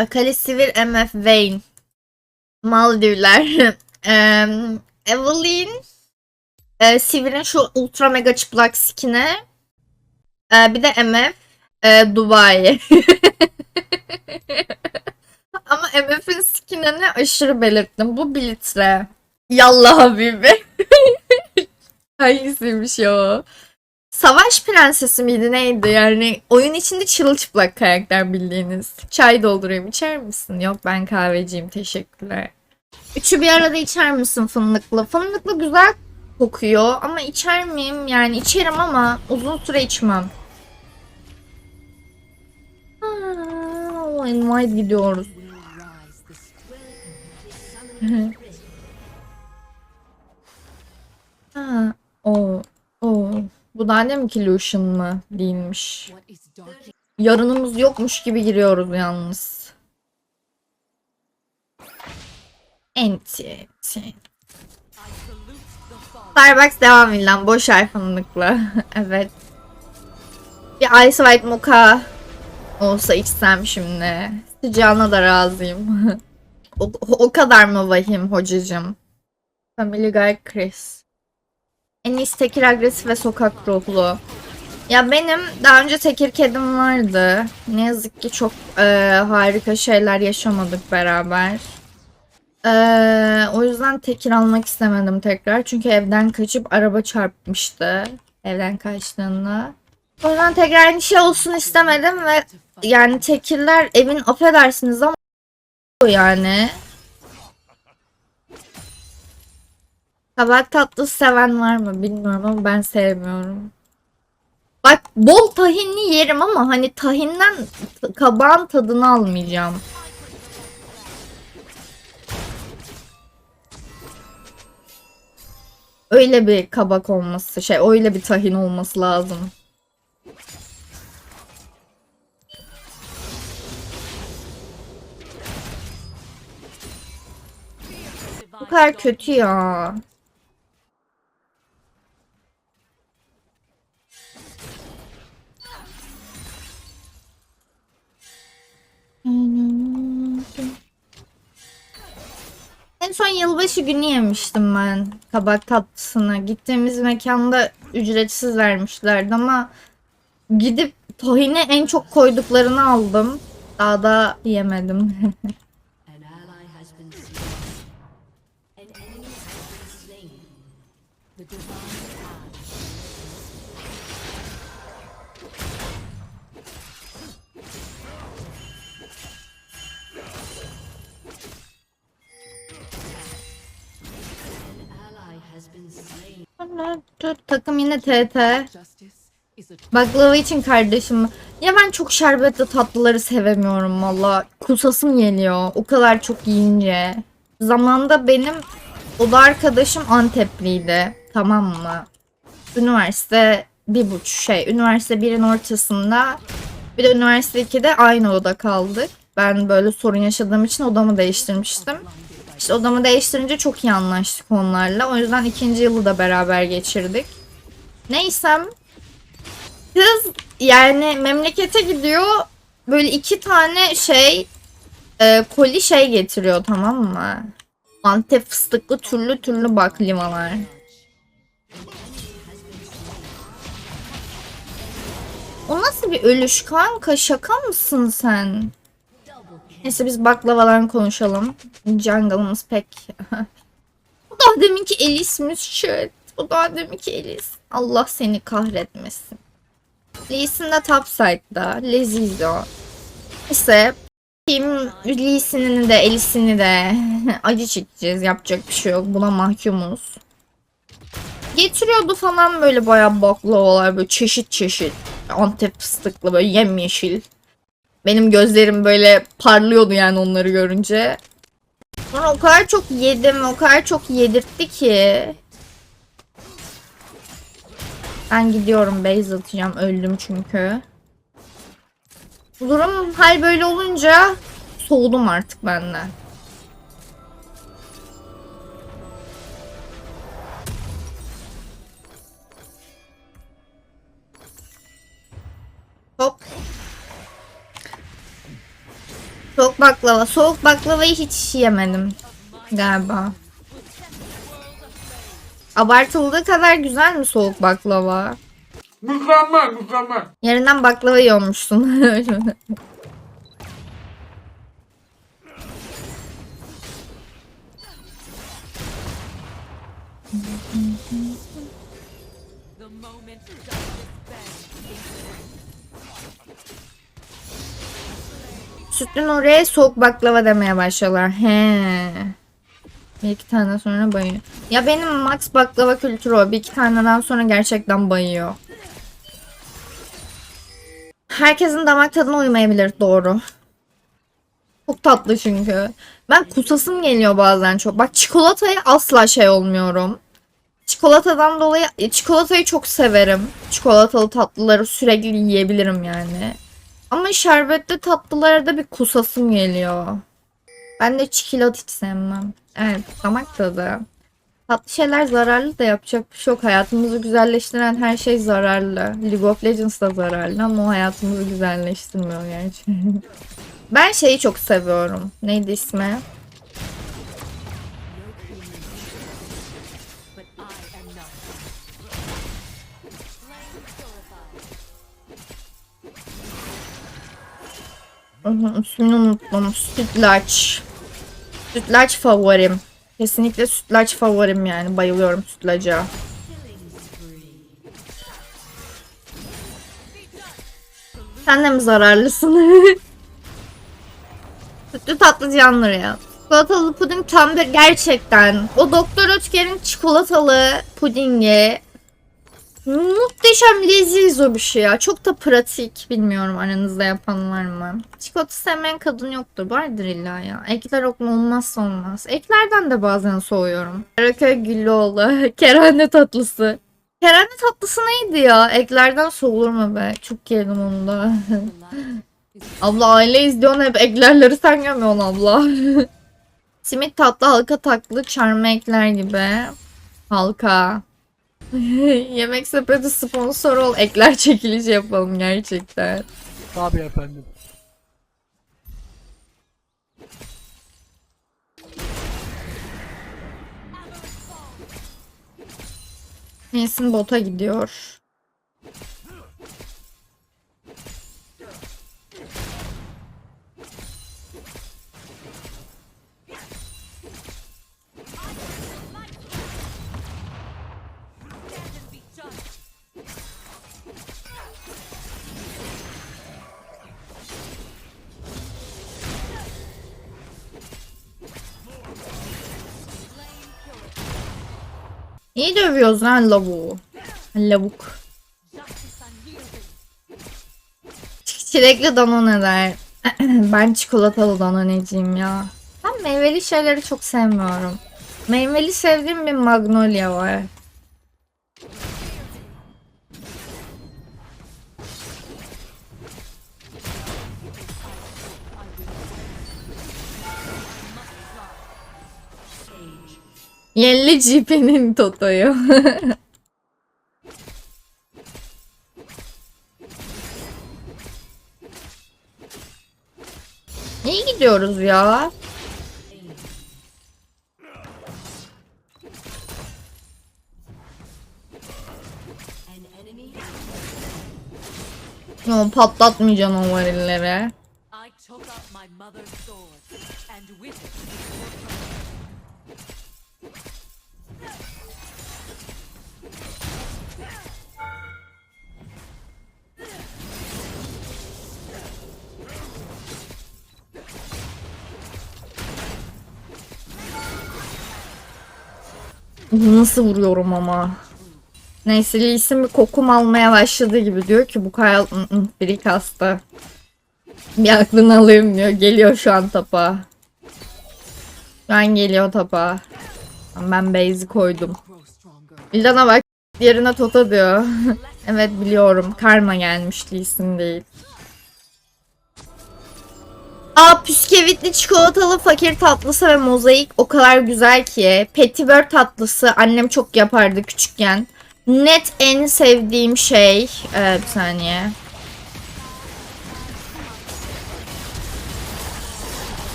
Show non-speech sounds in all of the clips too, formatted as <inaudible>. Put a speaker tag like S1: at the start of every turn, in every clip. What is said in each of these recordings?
S1: Akali Sivir MF Vayne. Maldivler. <laughs> Em, Evelyn. E, Sivir'in şu ultra mega çıplak skin'i. E, bir de MF. E, Dubai. <laughs> Ama MF'in skin'ini aşırı belirttim. Bu bir litre. Yallah Habibi. <laughs> Hangisiymiş o? Savaş prensesi miydi neydi yani oyun içinde çırılçıplak karakter bildiğiniz. Çay doldurayım içer misin? Yok ben kahveciyim teşekkürler. Üçü bir arada içer misin fındıklı? Fındıklı güzel kokuyor ama içer miyim? Yani içerim ama uzun süre içmem. Aa, invite gidiyoruz. <laughs> ha, o, o. Bu da ne mi ki Lucian mı? Değilmiş. Yarınımız yokmuş gibi giriyoruz yalnız. Enti. Starbucks devam edilen boş fındıklı. <laughs> evet. Bir Ice White Mocha olsa içsem şimdi. Sıcağına da razıyım. <laughs> o, o kadar mı vahim hocacım? Family Guy Chris. En iyisi tekir agresif ve sokak ruhlu. Ya benim daha önce tekir kedim vardı. Ne yazık ki çok e, harika şeyler yaşamadık beraber. E, o yüzden tekir almak istemedim tekrar. Çünkü evden kaçıp araba çarpmıştı. Evden kaçtığında. O yüzden tekrar aynı şey olsun istemedim ve yani tekirler evin affedersiniz ama yani. Kabak tatlısı seven var mı bilmiyorum ama ben sevmiyorum. Bak bol tahinli yerim ama hani tahinden kabağın tadını almayacağım. Öyle bir kabak olması şey öyle bir tahin olması lazım. Bu kadar kötü ya. Yılbaşı günü yemiştim ben kabak tatlısını. Gittiğimiz mekanda ücretsiz vermişlerdi ama gidip tahini en çok koyduklarını aldım. Daha da yemedim. Takım yine TT. Baklava için kardeşim. Ya ben çok şerbetli tatlıları sevemiyorum valla. Kusasım geliyor. O kadar çok yiyince. Zamanda benim oda arkadaşım Antepliydi. Tamam mı? Üniversite bir buçuk şey. Üniversite birin ortasında bir de üniversite 2'de aynı oda kaldık. Ben böyle sorun yaşadığım için odamı değiştirmiştim. İşte odamı değiştirince çok iyi anlaştık onlarla. O yüzden ikinci yılı da beraber geçirdik. Neysem Kız yani memlekete gidiyor böyle iki tane şey e, koli şey getiriyor tamam mı? Antep fıstıklı türlü türlü baklavalar. O nasıl bir ölüş kanka şaka mısın sen? Neyse biz baklavadan konuşalım. Jungle'ımız pek... <laughs> Bu daha deminki Elis'miş shit. Bu daha deminki Elis. Allah seni kahretmesin. Lee Sin de top side'da. Leziz o. İşte Kim Lee Sin'ini de Elis'ini de <laughs> acı çekeceğiz. Yapacak bir şey yok. Buna mahkumuz. Getiriyordu falan böyle bayağı baklavalar böyle çeşit çeşit. Antep fıstıklı böyle yemyeşil. Benim gözlerim böyle parlıyordu yani onları görünce. Sonra o kadar çok yedim, o kadar çok yedirtti ki. Ben gidiyorum base atacağım. Öldüm çünkü. Durum hal böyle olunca soğudum artık benden. Hop. Soğuk baklava. Soğuk baklavayı hiç yemedim. Galiba. Abartıldığı kadar güzel mi soğuk baklava?
S2: Mükemmel mükemmel.
S1: Yerinden baklava yiyormuşsun. <laughs> Sütlün oraya soğuk baklava demeye başlıyorlar. He. Bir iki tane sonra bayıyor. Ya benim max baklava kültürü o. Bir iki taneden sonra gerçekten bayıyor. Herkesin damak tadına uymayabilir doğru. Çok tatlı çünkü. Ben kusasım geliyor bazen çok. Bak çikolataya asla şey olmuyorum. Çikolatadan dolayı e, çikolatayı çok severim. Çikolatalı tatlıları sürekli yiyebilirim yani. Ama şerbetli tatlılara bir kusasım geliyor. Ben de çikolat hiç sevmem. Evet damak tadı. Tatlı şeyler zararlı da yapacak bir şey yok. Hayatımızı güzelleştiren her şey zararlı. League of Legends da zararlı ama o hayatımızı güzelleştirmiyor gerçi. <laughs> ben şeyi çok seviyorum. Neydi ismi? İsmini unuttum. Sütlaç. Sütlaç favorim. Kesinlikle sütlaç favorim yani. Bayılıyorum sütlaca. Sen de mi zararlısın? <laughs> Sütlü tatlı canları ya. Çikolatalı puding tam bir gerçekten. O Doktor Ötker'in çikolatalı pudingi muhteşem leziz o bir şey ya. Çok da pratik. Bilmiyorum aranızda yapan var mı? Çikolata sevmeyen kadın yoktur. Vardır illa ya. Ekler okma olmazsa olmaz. Eklerden de bazen soğuyorum. Karaköy Güllüoğlu. <laughs> Kerane tatlısı. Kerane tatlısı neydi ya? Eklerden soğur mu be? Çok yedim onu da. <laughs> abla aile izliyorsun hep eklerleri sen yemiyorsun abla. <laughs> Simit tatlı halka tatlı çarmı ekler gibi. Halka. <laughs> Yemek sepeti sponsor ol. Ekler çekilişi yapalım gerçekten.
S3: Tabii efendim.
S1: Nesin bota gidiyor. İyi dövüyoruz lan lavuğu. Lavuk. Çilekli danone der. <clears throat> ben çikolatalı danoneciyim ya. Ben meyveli şeyleri çok sevmiyorum. Meyveli sevdiğim bir magnolia var. Yelli GP'nin Toto'yu. <laughs> İyi gidiyoruz ya. Yo, patlatmayacağım o varilleri. Nasıl vuruyorum ama. Neyse Lee Sin bir kokum almaya başladı gibi diyor ki bu Kyle biri kastı. Bir aklını alayım diyor. Geliyor şu an tapa. Şu an geliyor tapa. Ben base'i koydum. Villana bak yerine Tota diyor. <laughs> evet biliyorum. Karma gelmiş Lee Sin değil. Aa püskevitli çikolatalı fakir tatlısı ve mozaik o kadar güzel ki. Petibör tatlısı annem çok yapardı küçükken. Net en sevdiğim şey. Ee, bir saniye.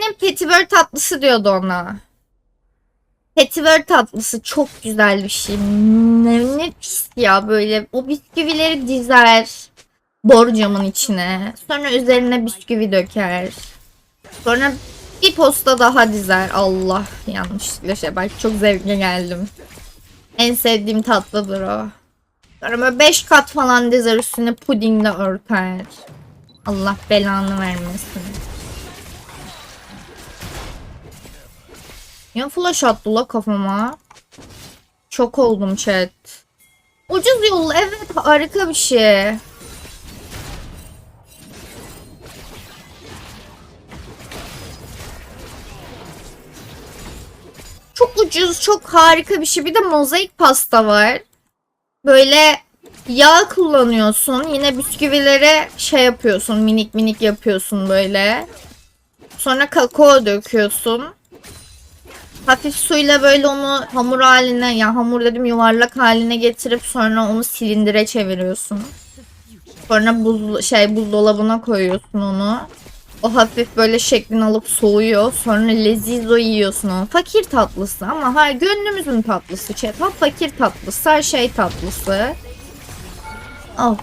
S1: Annem petibör tatlısı diyordu ona. Petibör tatlısı çok güzel bir şey. Ne, ne pis ya böyle. O bisküvileri dizer borcamın içine. Sonra üzerine bisküvi döker. Sonra bir posta daha dizer. Allah yanlışlıkla şey bak çok zevkle geldim. En sevdiğim tatlıdır o. Sonra böyle 5 kat falan dizer üstüne pudingle örter. Allah belanı vermesin. Ya flash attı la kafama. Çok oldum chat. Ucuz yol evet harika bir şey. Çok ucuz, çok harika bir şey. Bir de mozaik pasta var. Böyle yağ kullanıyorsun. Yine bisküvilere şey yapıyorsun. Minik minik yapıyorsun böyle. Sonra kakao döküyorsun. Hafif suyla böyle onu hamur haline ya hamur dedim yuvarlak haline getirip sonra onu silindire çeviriyorsun. Sonra buz şey buzdolabına koyuyorsun onu. O hafif böyle şeklini alıp soğuyor. Sonra lezizo yiyorsun onu. Fakir tatlısı ama ha gönlümüzün tatlısı. Ha fakir tatlısı, her şey tatlısı. Of.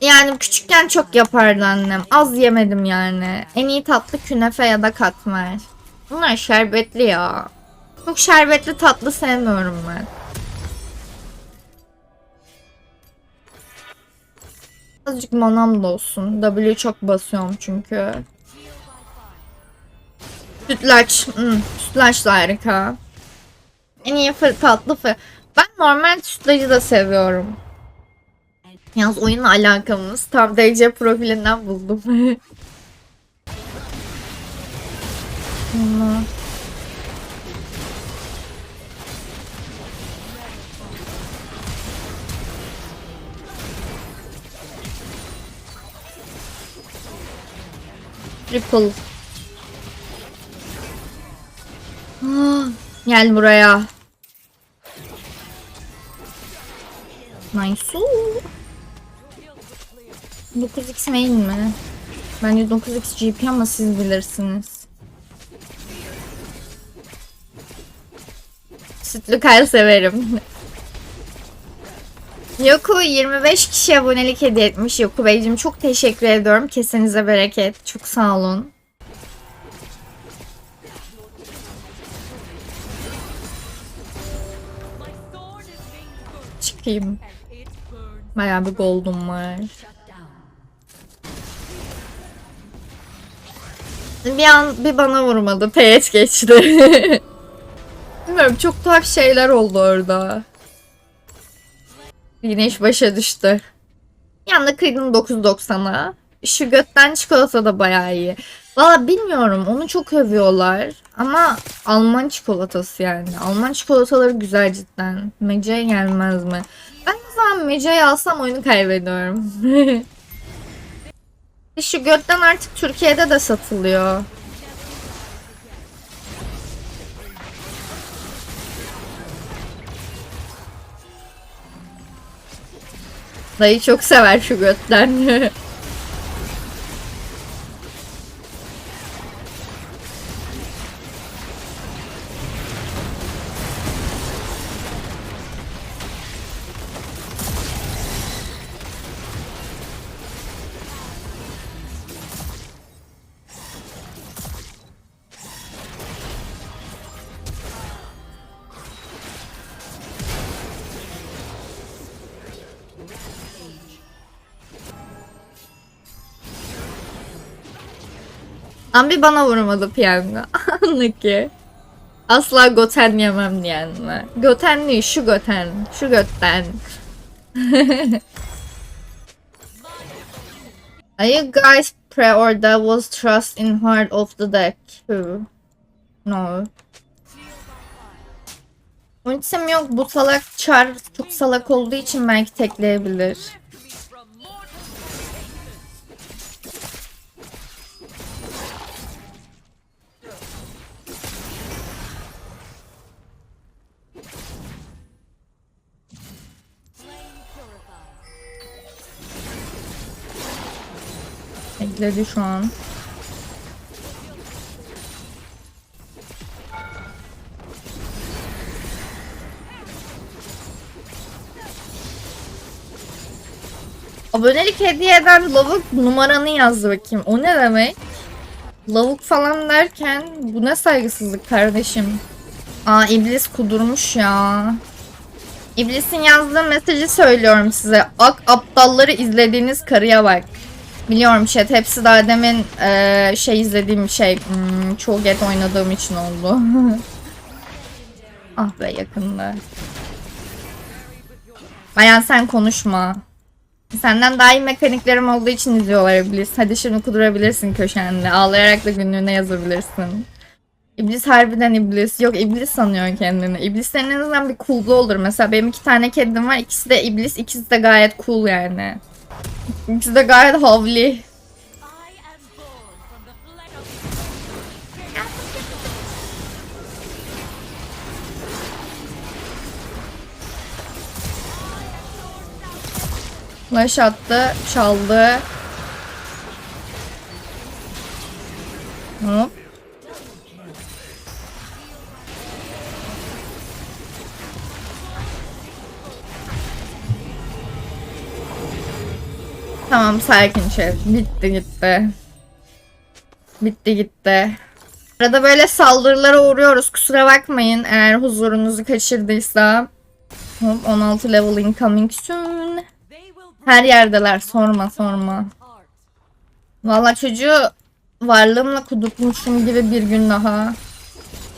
S1: Yani küçükken çok yapardı annem. Az yemedim yani. En iyi tatlı künefe ya da katmer. Bunlar şerbetli ya. Çok şerbetli tatlı sevmiyorum ben. Azıcık manam da olsun. W çok basıyorum çünkü. Sütlaç. Hmm, sütlaç da harika. En iyi fır, tatlı fır. Ben normal sütlacı da seviyorum. Yalnız oyunla alakamız tam DC profilinden buldum. <laughs> Allah. Triple. Ah, Gel buraya. Nice. 9x main mi? Bence 9x GP ama siz bilirsiniz. Sütlü kayl severim. Yoku 25 kişi abonelik hediye etmiş. Yoku Beyciğim çok teşekkür ediyorum. Kesenize bereket. Çok sağ olun. Çıkayım. Bayağı bir gold'um var. Bir an bir bana vurmadı. Peyet geçti. <laughs> Bilmiyorum çok tuhaf şeyler oldu orada. Güneş başa düştü. Anda kıydım 9.90'a. Şu götten çikolata da bayağı iyi. Valla bilmiyorum onu çok övüyorlar. Ama Alman çikolatası yani. Alman çikolataları güzel cidden. Mece'ye gelmez mi? Ben ne zaman Mece'yi alsam oyunu kaybediyorum. <laughs> Şu götten artık Türkiye'de de satılıyor. Dayı çok sever şu götten. <laughs> Abi bana vurmadı piyango. <laughs> Anlık ki. Asla goten yemem diyen var. Goten değil şu goten. Şu götten. <laughs> Are you guys pre-order was trust in heart of the deck? No. Ultim yok. Bu salak çar çok salak olduğu için belki tekleyebilir. pikledi şu an. Abonelik hediye eder lavuk numaranı yazdı bakayım. O ne demek? Lavuk falan derken bu ne saygısızlık kardeşim. Aa iblis kudurmuş ya. İblisin yazdığı mesajı söylüyorum size. Ak aptalları izlediğiniz karıya bak. Biliyorum chat hepsi daha demin eee, şey izlediğim şey hmm, çoğu get oynadığım için oldu. <laughs> ah be yakında. Bayan sen konuşma. Senden daha iyi mekaniklerim olduğu için izliyorlar iblis. Hadi şimdi kudurabilirsin köşende. Ağlayarak da günlüğüne yazabilirsin. İblis harbiden iblis. Yok iblis sanıyor kendini. İblislerin en azından bir cool'lu olur. Mesela benim iki tane kedim var. İkisi de iblis. ikisi de gayet cool yani. İkisi de gayet havli. Flash attı, çaldı. Hop. Tamam sakin chat. Bitti gitti. Bitti gitti. Arada böyle saldırılara uğruyoruz. Kusura bakmayın eğer huzurunuzu kaçırdıysa. Hop 16 level incoming soon. Her yerdeler sorma sorma. Valla çocuğu varlığımla kudurtmuşum gibi bir gün daha.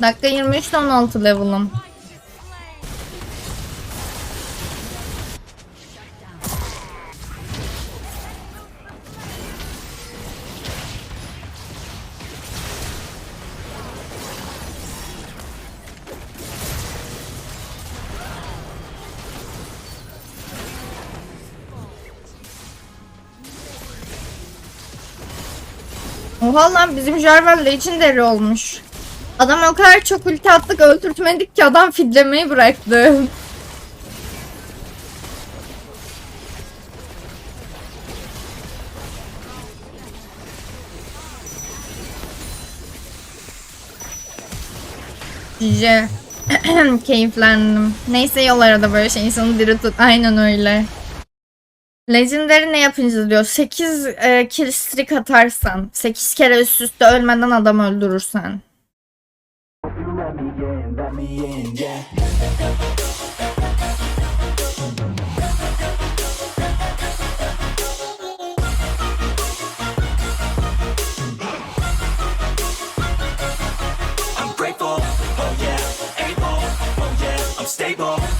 S1: Dakika 23'te 16 level'ım. Oha lan bizim Jarvan Legendary olmuş. Adam o kadar çok ulti attık öldürtmedik ki adam fidlemeyi bıraktı. Cice. <clears throat> Keyiflendim. Neyse yol arada böyle şey insanı diri tut. Aynen öyle. Legendary ne yapınca diyor? 8 e, kill streak atarsan 8 kere üst üste ölmeden adam öldürürsen.